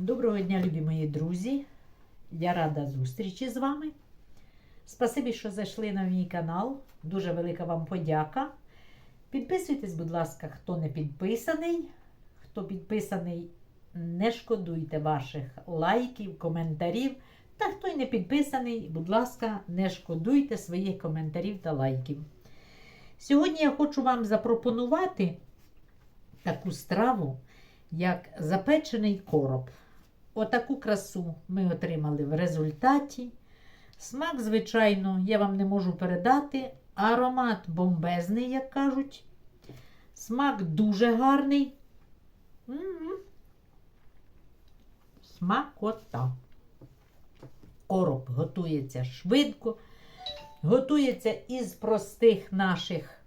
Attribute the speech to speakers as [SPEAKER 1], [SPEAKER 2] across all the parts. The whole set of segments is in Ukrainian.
[SPEAKER 1] Доброго дня, любі мої друзі! Я рада зустрічі з вами. Спасибі, що зайшли на мій канал. Дуже велика вам подяка. Підписуйтесь, будь ласка, хто не підписаний. Хто підписаний, не шкодуйте ваших лайків, коментарів. Та хто й не підписаний, будь ласка, не шкодуйте своїх коментарів та лайків. Сьогодні я хочу вам запропонувати таку страву, як запечений короб. Отаку красу ми отримали в результаті. Смак, звичайно, я вам не можу передати. Аромат бомбезний, як кажуть. Смак дуже гарний. М-м. Смакота. Короб готується швидко. Готується із простих наших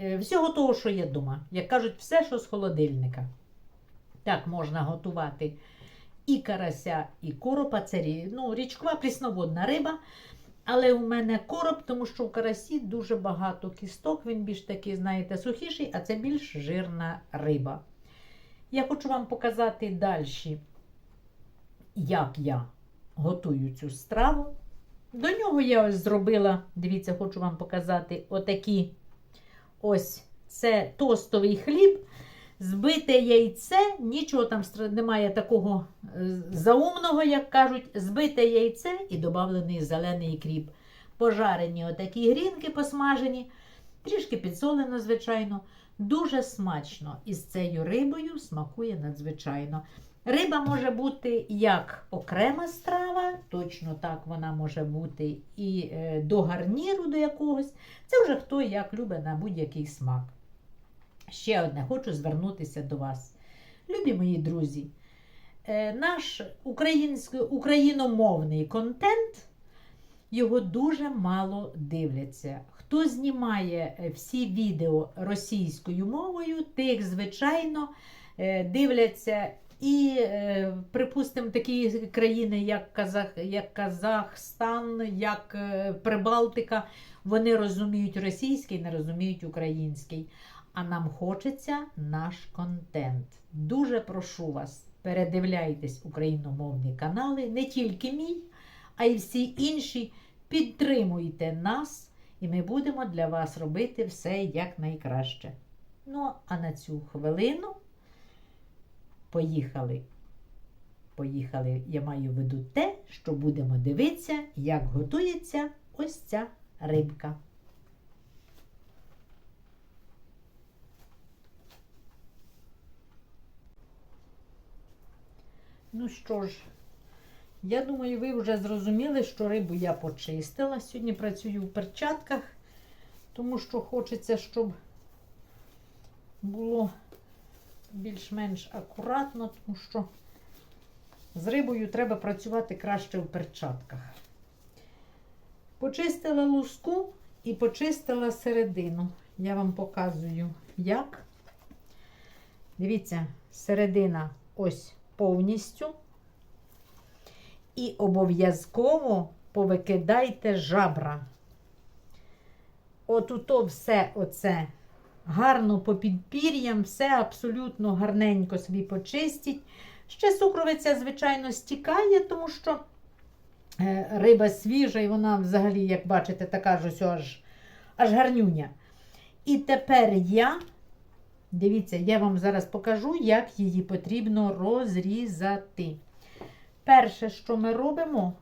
[SPEAKER 1] е, всього того, що є вдома. Як кажуть, все, що з холодильника. Так можна готувати і карася, і коропа. Це ну, річкова прісноводна риба. Але у мене короб, тому що в карасі дуже багато кісток. Він більш такий, знаєте, сухіший, а це більш жирна риба. Я хочу вам показати далі, як я готую цю страву. До нього я ось зробила, дивіться, хочу вам показати отакі ось це тостовий хліб, збите яйце, нічого там немає такого е, заумного, як кажуть, збите яйце і додавлений зелений кріп. Пожарені отакі грінки посмажені, трішки підсолено, звичайно. Дуже смачно. І з цією рибою смакує надзвичайно. Риба може бути як окрема страва, точно так вона може бути і е, до гарніру до якогось. Це вже хто як любить на будь-який смак. Ще одне хочу звернутися до вас. Любі мої друзі, е, наш україномовний контент, його дуже мало дивляться. Хто знімає е, всі відео російською мовою, тих, звичайно, е, дивляться і, припустимо, такі країни, як, Казах, як Казахстан, як Прибалтика, вони розуміють російський, не розуміють український. А нам хочеться наш контент. Дуже прошу вас, передивляйтесь україномовні канали, не тільки мій, а й всі інші. Підтримуйте нас, і ми будемо для вас робити все як найкраще. Ну, а на цю хвилину поїхали. Поїхали, я маю в виду те, що будемо дивитися, як готується ось ця рибка. Ну що ж, я думаю, ви вже зрозуміли, що рибу я почистила. Сьогодні працюю в перчатках, тому що хочеться, щоб було більш-менш акуратно, тому що з рибою треба працювати краще в перчатках. Почистила луску і почистила середину. Я вам показую, як. Дивіться, середина ось повністю. І обов'язково повикидайте жабра. От ото все оце гарно по підпір'ям, все абсолютно гарненько собі почистіть. Ще сукровиця, звичайно, стікає, тому що е, риба свіжа, і вона взагалі, як бачите, така ж ось аж, аж гарнюня. І тепер я, дивіться, я вам зараз покажу, як її потрібно розрізати. Перше, що ми робимо,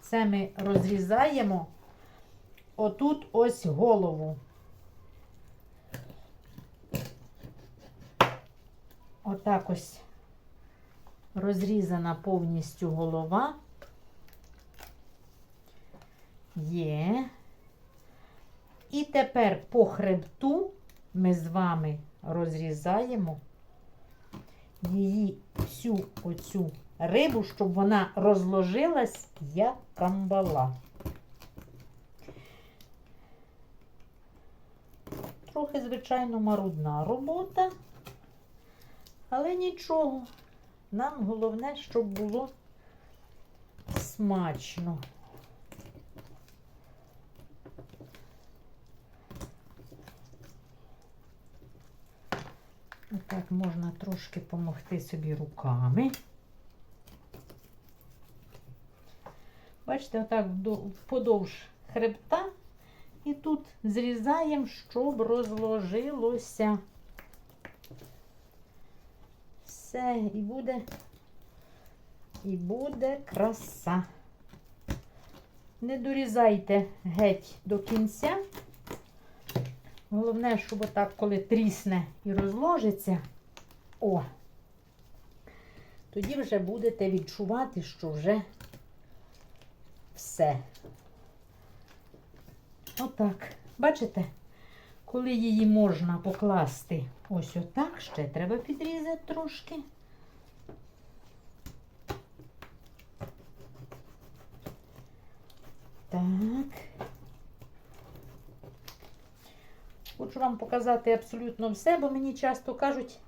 [SPEAKER 1] це ми розрізаємо отут ось голову. Отак ось розрізана повністю голова. Є. І тепер по хребту ми з вами розрізаємо її всю оцю рибу, щоб вона розложилась як камбала. Трохи, звичайно, марудна робота, але нічого. Нам головне, щоб було смачно. Отак можна трошки помогти собі руками. Бачите, отак подовж хребта. І тут зрізаємо, щоб розложилося. Все, і буде, і буде краса. Не дорізайте геть до кінця. Головне, щоб отак, коли трісне і розложиться, о, тоді вже будете відчувати, що вже все. Отак. Бачите? Коли її можна покласти ось отак, ще треба підрізати трошки. Так. Хочу вам показати абсолютно все, бо мені часто кажуть,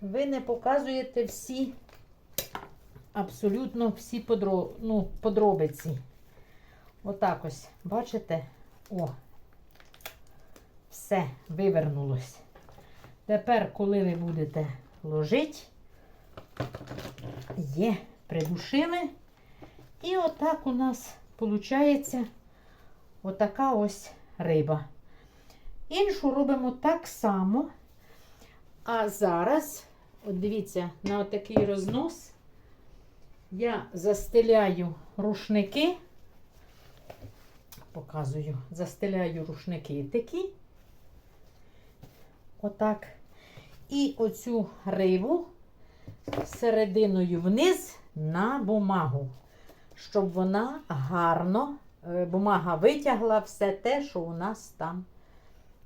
[SPEAKER 1] ви не показуєте всі, абсолютно всі подро... ну, подробиці. Отак ось, бачите? О, все, вивернулось. Тепер, коли ви будете ложити, є, придушили. І отак у нас виходить отака ось риба. Іншу робимо так само. А зараз, от дивіться, на отакий рознос я застеляю рушники. Показую, застеляю рушники такі. Отак. І оцю рибу серединою вниз на бумагу, щоб вона гарно, е, бумага витягла все те, що у нас там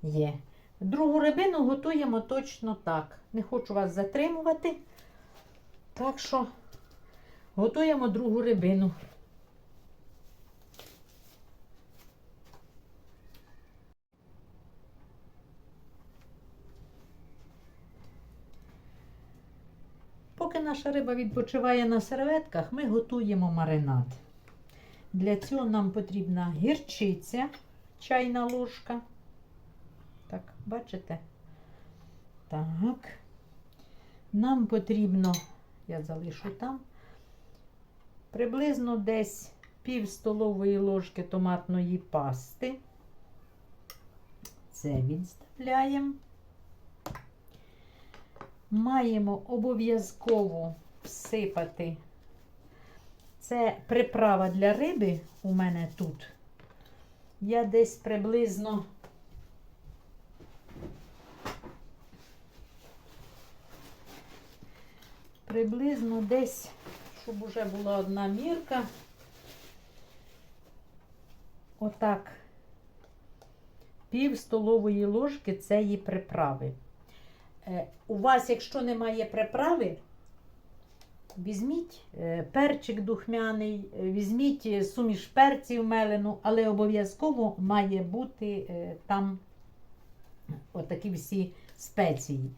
[SPEAKER 1] є. Другу рибину готуємо точно так. Не хочу вас затримувати. Так що готуємо другу рибину. Поки наша риба відпочиває на серветках, ми готуємо маринад. Для цього нам потрібна гірчиця, чайна ложка. Бачите? Так. Нам потрібно, я залишу там, приблизно десь пів столової ложки томатної пасти. Це відставляємо. Маємо обов'язково всипати. Це приправа для риби у мене тут. Я десь приблизно приблизно десь, щоб уже була одна мірка. Отак, пів столової ложки цієї приправи. Е, У вас, якщо немає приправи, візьміть е, перчик духмяний, е, візьміть суміш перців мелену, але обов'язково має бути там отакі всі спеції.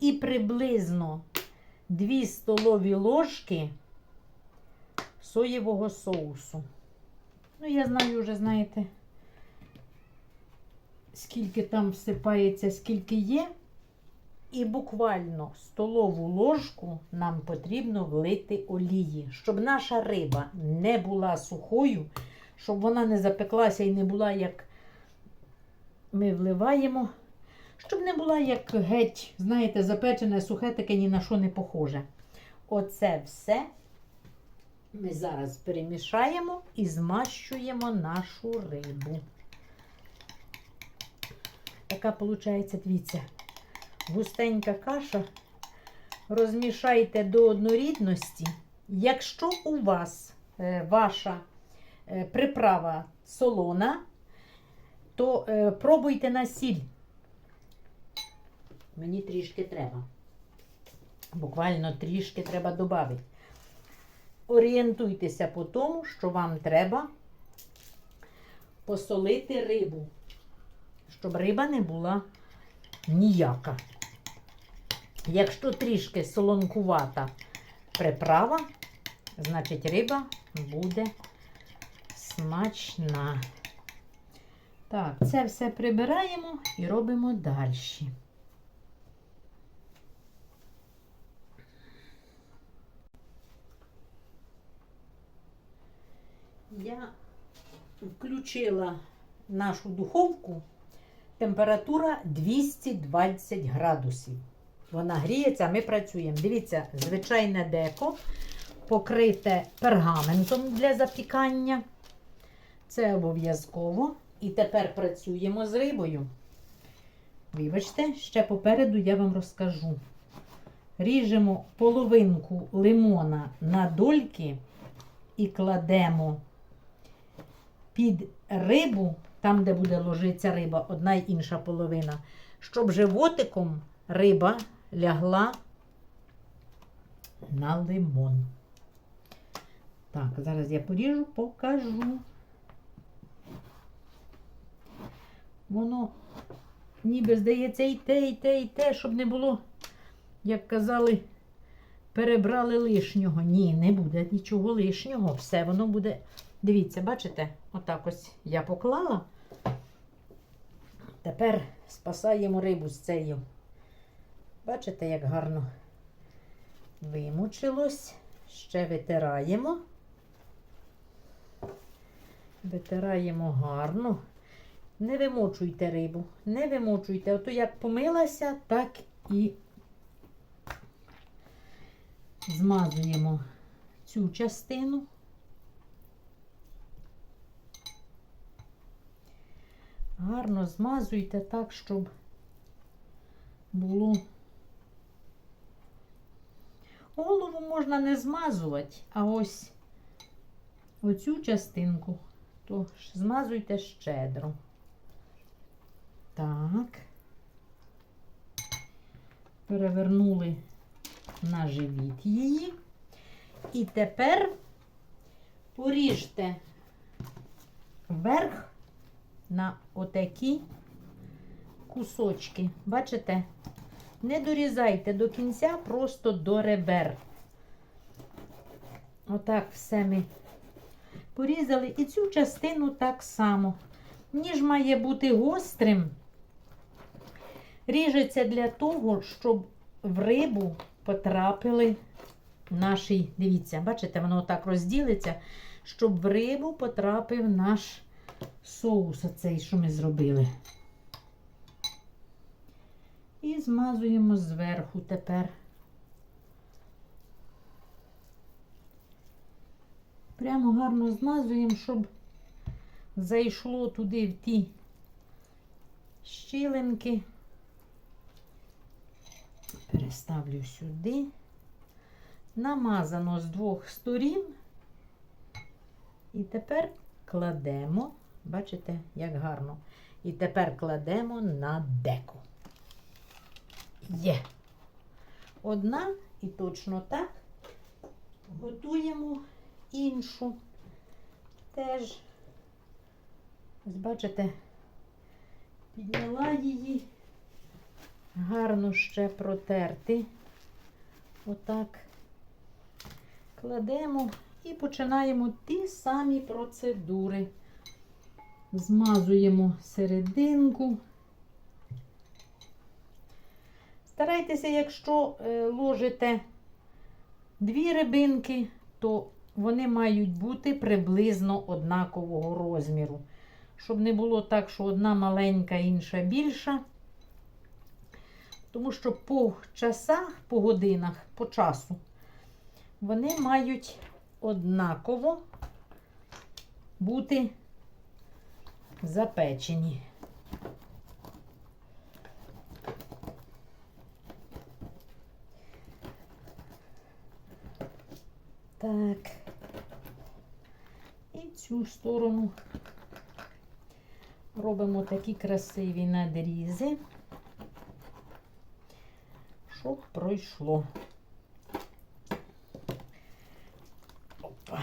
[SPEAKER 1] І приблизно 2 столові ложки соєвого соусу. Ну, я знаю, вже знаєте, скільки там всипається, скільки є. І буквально столову ложку нам потрібно влити олії, щоб наша риба не була сухою, щоб вона не запеклася і не була, як ми вливаємо, щоб не була як геть, знаєте, запечене, сухе, таке ні на що не похоже. Оце все ми зараз перемішаємо і змащуємо нашу рибу. Така виходить, дивіться густенька каша. Розмішайте до однорідності. Якщо у вас е, ваша е, приправа солона, то е, пробуйте на сіль. Мені трішки треба. Буквально трішки треба додати. Орієнтуйтеся по тому, що вам треба посолити рибу, щоб риба не була ніяка. Якщо трішки солонкувата приправа, значить риба буде смачна. Так, це все прибираємо і робимо далі. Я включила нашу духовку. Температура 220 градусів. Вона гріється, ми працюємо. Дивіться, звичайне деко покрите пергаментом для запікання. Це обов'язково. І тепер працюємо з рибою. Вибачте, ще попереду я вам розкажу. Ріжемо половинку лимона на дольки і кладемо під рибу, там, де буде ложитися риба, одна й інша половина, щоб животиком риба лягла на лимон. Так, зараз я поріжу, покажу. Воно ніби здається і те, і те, і те, щоб не було, як казали, перебрали лишнього. Ні, не буде нічого лишнього. Все воно буде. Дивіться, бачите? Отак ось я поклала. Тепер спасаємо рибу з цією. Бачите, як гарно вимучилось. Ще витираємо. Витираємо гарно. Не вимочуйте рибу, не вимочуйте. Ото як помилася, так і змазуємо цю частину. Гарно змазуйте так, щоб було. Голову можна не змазувати, а ось оцю частинку, то змазуйте щедро. Так. Перевернули на живіт її. І тепер поріжте вверх на отакі кусочки. Бачите? Не дорізайте до кінця, просто до ребер. Отак все ми порізали. І цю частину так само. Ніж має бути гострим. Ріжеться для того, щоб в рибу потрапили наші, дивіться, бачите, воно так розділиться, щоб в рибу потрапив наш соус, оцей, що ми зробили. І змазуємо зверху тепер. Прямо гарно змазуємо, щоб зайшло туди в ті щілинки. Переставлю сюди. Намазано з двох сторін. І тепер кладемо, бачите, як гарно. І тепер кладемо на деко. Є. Одна і точно так. Готуємо іншу. Теж, ось бачите, підняла її, гарно ще протерти. Отак. Кладемо і починаємо ті самі процедури. Змазуємо серединку. Старайтеся, якщо е, ложите дві рибинки, то вони мають бути приблизно однакового розміру. Щоб не було так, що одна маленька, інша більша. Тому що по часах, по годинах, по часу, вони мають однаково бути запечені. Так. І цю сторону робимо такі красиві надрізи, щоб пройшло. Опа.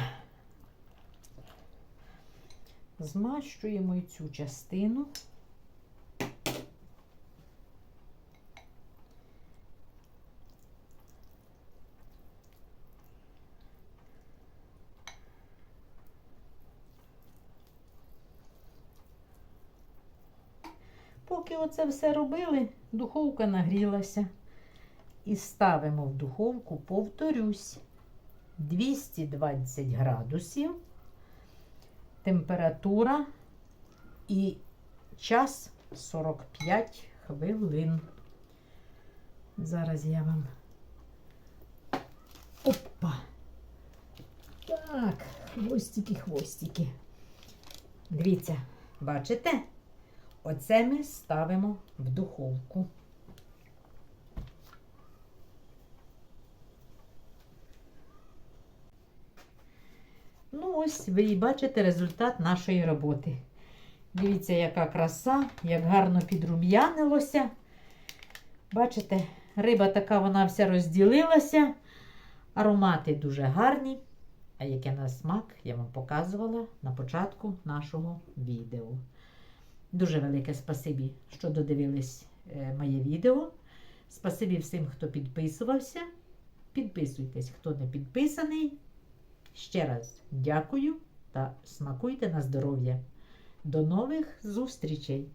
[SPEAKER 1] Змащуємо і цю частину. Поки оце все робили, духовка нагрілася. І ставимо в духовку, повторюсь, 220 градусів температура і час 45 хвилин. Зараз я вам. Опа! Так, хвостики, хвостики. Дивіться, бачите? Оце ми ставимо в духовку. Ну, ось ви і бачите результат нашої роботи. Дивіться, яка краса, як гарно підрум'янилося. Бачите, риба така вона вся розділилася. Аромати дуже гарні. А яке на смак я вам показувала на початку нашого відео. Дуже велике спасибі, що додивились е, моє відео. Спасибі всім, хто підписувався. Підписуйтесь, хто не підписаний. Ще раз дякую та смакуйте на здоров'я. До нових зустрічей!